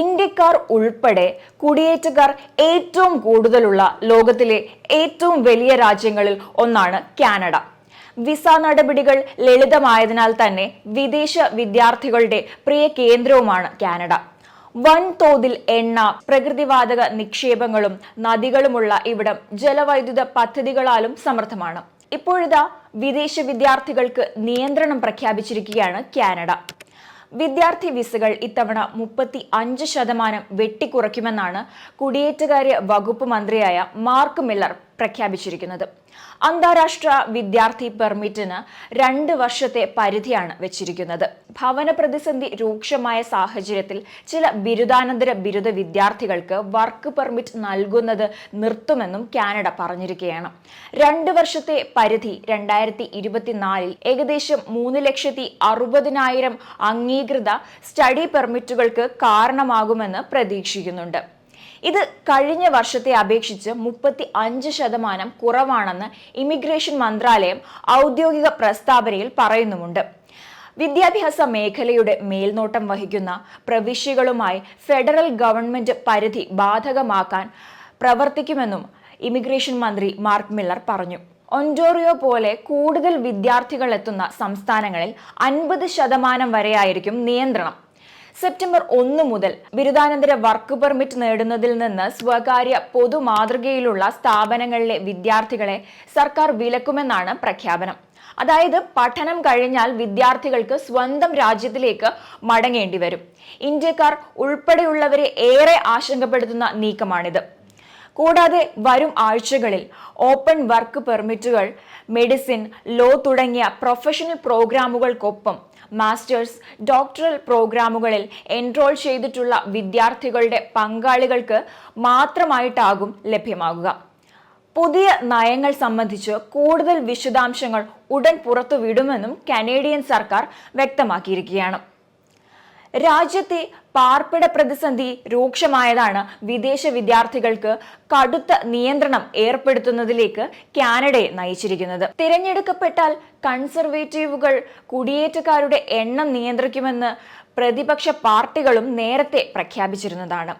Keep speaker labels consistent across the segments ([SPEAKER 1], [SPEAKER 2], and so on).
[SPEAKER 1] ഇന്ത്യക്കാർ ഉൾപ്പെടെ കുടിയേറ്റക്കാർ ഏറ്റവും കൂടുതലുള്ള ലോകത്തിലെ ഏറ്റവും വലിയ രാജ്യങ്ങളിൽ ഒന്നാണ് കാനഡ. വിസ നടപടികൾ ലളിതമായതിനാൽ തന്നെ വിദേശ വിദ്യാർത്ഥികളുടെ പ്രിയ കേന്ദ്രവുമാണ് കാനഡ. വൻതോതിൽ എണ്ണ പ്രകൃതിവാതക നിക്ഷേപങ്ങളും നദികളുമുള്ള ഇവിടം ജലവൈദ്യുത പദ്ധതികളാലും സമർത്ഥമാണ്. ഇപ്പോഴിതാ വിദേശ വിദ്യാർത്ഥികൾക്ക് നിയന്ത്രണം പ്രഖ്യാപിച്ചിരിക്കുകയാണ് കാനഡ. വിദ്യാർത്ഥി വിസകൾ ഇത്തവണ മുപ്പത്തി അഞ്ച് ശതമാനം വെട്ടിക്കുറയ്ക്കുമെന്നാണ് കുടിയേറ്റകാര്യ വകുപ്പ് മന്ത്രിയായ മാർക്ക് മില്ലർ പ്രഖ്യാപിച്ചിരിക്കുന്നത്. അന്താരാഷ്ട്ര വിദ്യാർത്ഥി പെർമിറ്റിന് രണ്ട് വർഷത്തെ പരിധിയാണ് വെച്ചിരിക്കുന്നത്. ഭവന പ്രതിസന്ധി രൂക്ഷമായ സാഹചര്യത്തിൽ ചില ബിരുദാനന്തര ബിരുദ വിദ്യാർത്ഥികൾക്ക് വർക്ക് പെർമിറ്റ് നൽകുന്നത് നിർത്തുമെന്നും കാനഡ പറഞ്ഞിരിക്കുകയാണ്. രണ്ട് വർഷത്തെ പരിധി രണ്ടായിരത്തി ഇരുപത്തിനാലിൽ ഏകദേശം മൂന്ന് ലക്ഷത്തി അറുപതിനായിരം അംഗീകൃത സ്റ്റഡി പെർമിറ്റുകൾക്ക് കാരണമാകുമെന്ന് പ്രതീക്ഷിക്കുന്നുണ്ട്. ഇത് കഴിഞ്ഞ വർഷത്തെ അപേക്ഷിച്ച് മുപ്പത്തി അഞ്ച് ശതമാനം കുറവാണെന്ന് ഇമിഗ്രേഷൻ മന്ത്രാലയം ഔദ്യോഗിക പ്രസ്താവനയിൽ പറയുന്നുമുണ്ട്. വിദ്യാഭ്യാസ മേഖലയുടെ മേൽനോട്ടം വഹിക്കുന്ന പ്രവിശ്യകളുമായി ഫെഡറൽ ഗവൺമെന്റ് പരിധി ബാധകമാക്കാൻ പ്രവർത്തിക്കുമെന്നും ഇമിഗ്രേഷൻ മന്ത്രി മാർക്ക് മില്ലർ പറഞ്ഞു. ഒന്റോറിയോ പോലെ കൂടുതൽ വിദ്യാർത്ഥികൾ എത്തുന്ന സംസ്ഥാനങ്ങളിൽ അൻപത് ശതമാനം വരെയായിരിക്കും നിയന്ത്രണം. സെപ്റ്റംബർ ഒന്ന് മുതൽ ബിരുദാനന്തര വർക്ക് പെർമിറ്റ് നേടുന്നതിൽ നിന്ന് സ്വകാര്യ പൊതുമാതൃകയിലുള്ള സ്ഥാപനങ്ങളിലെ വിദ്യാർത്ഥികളെ സർക്കാർ വിലക്കുമെന്നാണ് പ്രഖ്യാപനം. അതായത് പഠനം കഴിഞ്ഞാൽ വിദ്യാർത്ഥികൾക്ക് സ്വന്തം രാജ്യത്തിലേക്ക് മടങ്ങേണ്ടി വരും. ഇന്ത്യക്കാർ ഉൾപ്പെടെയുള്ളവരെ ഏറെ ആശങ്കപ്പെടുത്തുന്ന നീക്കമാണിത്. കൂടാതെ വരും ആഴ്ചകളിൽ ഓപ്പൺ വർക്ക് പെർമിറ്റുകൾ മെഡിസിൻ ലോ തുടങ്ങിയ പ്രൊഫഷണൽ പ്രോഗ്രാമുകൾക്കൊപ്പം മാസ്റ്റേഴ്സ് ഡോക്ടറൽ പ്രോഗ്രാമുകളിൽ എൻറോൾ ചെയ്തിട്ടുള്ള വിദ്യാർത്ഥികളുടെ പങ്കാളികൾക്ക് മാത്രമായിട്ടാകും ലഭ്യമാകുക. പുതിയ നയങ്ങൾ സംബന്ധിച്ച് കൂടുതൽ വിശദാംശങ്ങൾ ഉടൻ പുറത്തുവിടുമെന്നും കനേഡിയൻ സർക്കാർ വ്യക്തമാക്കിയിരിക്കുകയാണ്. രാജ്യത്തെ പാർപ്പിട പ്രതിസന്ധി രൂക്ഷമായതാണ് വിദേശ വിദ്യാർത്ഥികൾക്ക് കടുത്ത നിയന്ത്രണം ഏർപ്പെടുത്തുന്നതിലേക്ക് കാനഡയെ നയിച്ചിരിക്കുന്നത്. തിരഞ്ഞെടുക്കപ്പെട്ടാൽ കൺസർവേറ്റീവുകൾ കുടിയേറ്റക്കാരുടെ എണ്ണം നിയന്ത്രിക്കുമെന്ന് പ്രതിപക്ഷ പാർട്ടികളും നേരത്തെ പ്രഖ്യാപിച്ചിരുന്നതാണ്.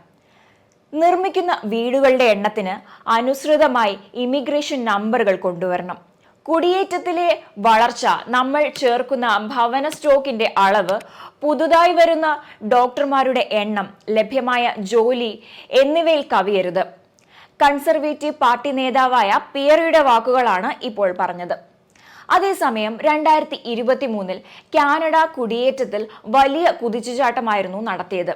[SPEAKER 1] നിർമ്മിക്കുന്ന വീടുകളുടെ എണ്ണത്തിന് അനുസൃതമായി ഇമിഗ്രേഷൻ നമ്പറുകൾ കൊണ്ടുവരണം. കുടിയേറ്റത്തിലെ വളർച്ച നമ്മൾ ചേർക്കുന്ന ഭവന സ്റ്റോക്കിന്റെ അളവ് പുതുതായി വരുന്ന ഡോക്ടർമാരുടെ എണ്ണം ലഭ്യമായ ജോലി എന്നിവയിൽ കവിയരുത്. കൺസർവേറ്റീവ് പാർട്ടി നേതാവായ പിയറിയുടെ വാക്കുകളാണ് ഇപ്പോൾ പറഞ്ഞത്. അതേസമയം രണ്ടായിരത്തി ഇരുപത്തി മൂന്നിൽ കാനഡ കുടിയേറ്റത്തിൽ വലിയ കുതിച്ചുചാട്ടമായിരുന്നു നടത്തിയത്.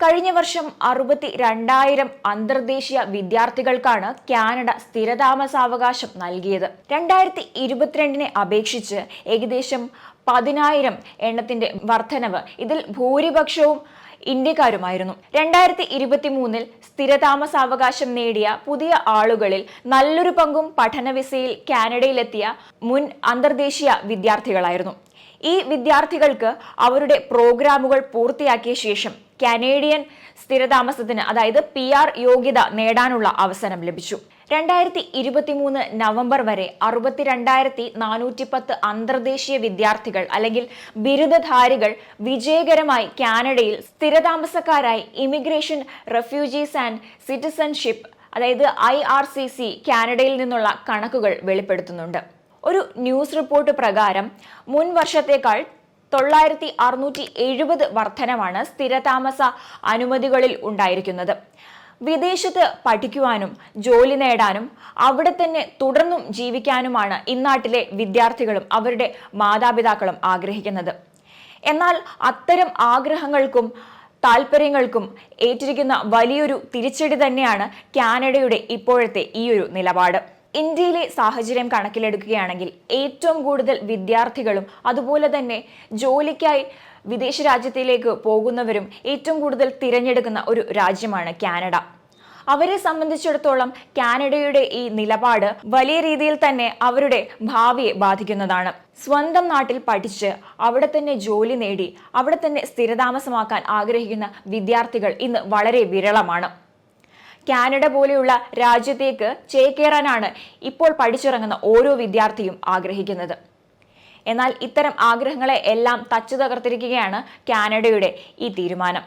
[SPEAKER 1] കഴിഞ്ഞ വർഷം അറുപത്തി രണ്ടായിരം അന്തർദേശീയ വിദ്യാർത്ഥികൾക്കാണ് കാനഡ സ്ഥിരതാമസാവകാശം നൽകിയത്. രണ്ടായിരത്തി ഇരുപത്തിരണ്ടിനെ അപേക്ഷിച്ച് ഏകദേശം പതിനായിരം എണ്ണത്തിന്റെ വർധനവ് ഇതിൽ ഭൂരിപക്ഷവും ഇന്ത്യക്കാരുമായിരുന്നു. രണ്ടായിരത്തി ഇരുപത്തി മൂന്നിൽ സ്ഥിരതാമസാവകാശം നേടിയ പുതിയ ആളുകളിൽ നല്ലൊരു പങ്കും പഠന വിസയിൽ കാനഡയിലെത്തിയ മുൻ അന്തർദേശീയ വിദ്യാർത്ഥികളായിരുന്നു. ഈ വിദ്യാർത്ഥികൾക്ക് അവരുടെ പ്രോഗ്രാമുകൾ പൂർത്തിയാക്കിയ ശേഷം കനേഡിയൻ സ്ഥിരതാമസത്തിന് അതായത് പി ആർ യോഗ്യത നേടാനുള്ള അവസരം ലഭിച്ചു. രണ്ടായിരത്തി ഇരുപത്തിമൂന്ന് നവംബർ വരെ അറുപത്തിരണ്ടായിരത്തി നാനൂറ്റി പത്ത് അന്തർദേശീയ വിദ്യാർത്ഥികൾ അല്ലെങ്കിൽ ബിരുദധാരികൾ വിജയകരമായി കാനഡയിൽ സ്ഥിരതാമസക്കാരായി ഇമിഗ്രേഷൻ റെഫ്യൂജീസ് ആൻഡ് സിറ്റിസൺഷിപ്പ് അതായത് ഐ ആർ സി സി കാനഡയിൽ നിന്നുള്ള കണക്കുകൾ വെളിപ്പെടുത്തുന്നുണ്ട്. ഒരു ന്യൂസ് റിപ്പോർട്ട് പ്രകാരം മുൻ വർഷത്തേക്കാൾ തൊള്ളായിരത്തി അറുന്നൂറ്റി എഴുപത് വർധനമാണ് സ്ഥിരതാമസ അനുമതികളിൽ ഉണ്ടായിരിക്കുന്നത്. വിദേശത്ത് പഠിക്കുവാനും ജോലി നേടാനും അവിടെ തന്നെ തുടർന്നും ജീവിക്കാനുമാണ് ഇന്നാട്ടിലെ വിദ്യാർത്ഥികളും അവരുടെ മാതാപിതാക്കളും ആഗ്രഹിക്കുന്നത്. എന്നാൽ അത്തരം ആഗ്രഹങ്ങൾക്കും താല്പര്യങ്ങൾക്കും ഏറ്റിരിക്കുന്ന വലിയൊരു തിരിച്ചടി തന്നെയാണ് കാനഡയുടെ ഇപ്പോഴത്തെ ഈ ഒരു നിലപാട്. ഇന്ത്യയിലെ സാഹചര്യം കണക്കിലെടുക്കുകയാണെങ്കിൽ ഏറ്റവും കൂടുതൽ വിദ്യാർത്ഥികളും അതുപോലെ തന്നെ ജോലിക്കായി വിദേശ രാജ്യത്തിലേക്ക് പോകുന്നവരും ഏറ്റവും കൂടുതൽ തിരഞ്ഞെടുക്കുന്ന ഒരു രാജ്യമാണ് കാനഡ. അവരെ സംബന്ധിച്ചിടത്തോളം കാനഡയുടെ ഈ നിലപാട് വലിയ രീതിയിൽ തന്നെ അവരുടെ ഭാവിയെ ബാധിക്കുന്നതാണ്. സ്വന്തം നാട്ടിൽ പഠിച്ച് അവിടെ തന്നെ ജോലി നേടി അവിടെ തന്നെ സ്ഥിരതാമസമാക്കാൻ ആഗ്രഹിക്കുന്ന വിദ്യാർത്ഥികൾ ഇന്ന് വളരെ വിരളമാണ്. കാനഡ പോലെയുള്ള രാജ്യത്തേക്ക് ചേക്കേറാനാണ് ഇപ്പോൾ പഠിച്ചിറങ്ങുന്ന ഓരോ വിദ്യാർത്ഥിയും ആഗ്രഹിക്കുന്നത്. എന്നാൽ ഇത്തരം ആഗ്രഹങ്ങളെ എല്ലാം തച്ചു തകർത്തിരിക്കുകയാണ് കാനഡയുടെ ഈ തീരുമാനം.